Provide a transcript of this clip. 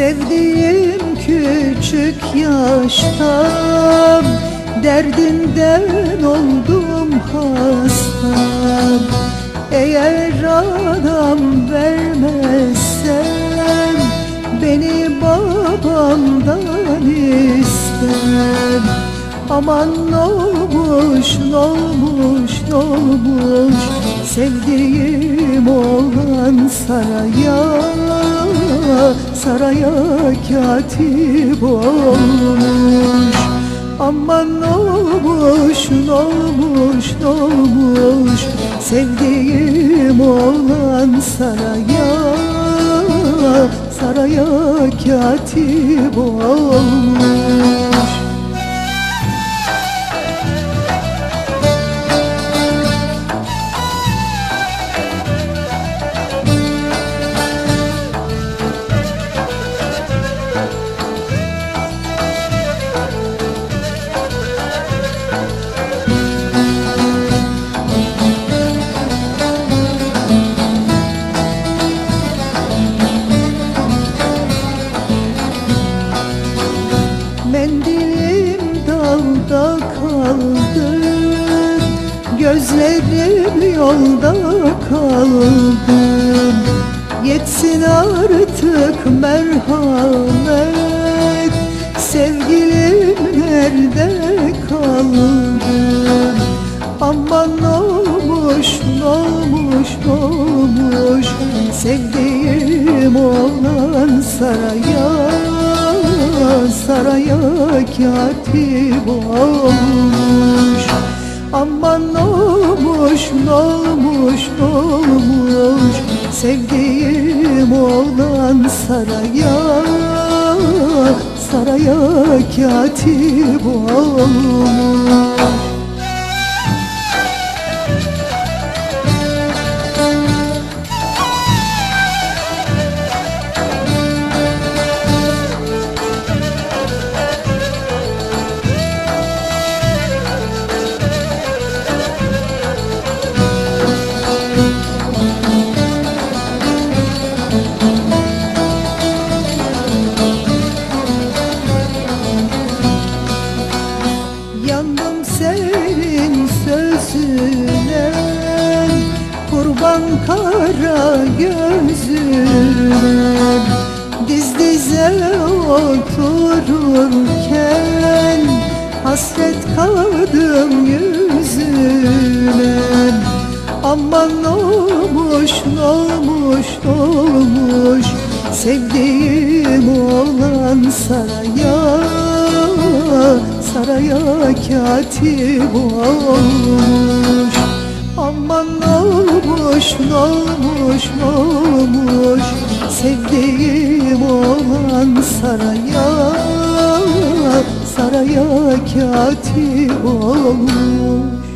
Sevdiğim küçük yaşta Derdinden oldum hasta Eğer adam vermezsen Beni babamdan ister Aman ne olmuş, ne olmuş, olmuş Sevdiğim olan saraya Saraya katip olmuş. Aman ne olmuş, olmuş, olmuş. Sevdiğim olan saraya Saraya katip olmuş yolda kaldı Yetsin artık merhamet. Sevgilim nerede kaldı Aman olmuş, olmuş, olmuş. Sevdiğim olan saraya Saraya katip olmuş. Aman olmuş, ne olmuş, ne olmuş Sevdiğim olan saraya Saraya katip olmuş sözüne Kurban kara gözüne Diz dize otururken Hasret kaldım yüzüne Aman olmuş, olmuş, olmuş Sevdiğim olan saraya Saraya katip olmuş. Aman olmuş, olmuş, olmuş Sevdiğim olan saraya Saraya katip olmuş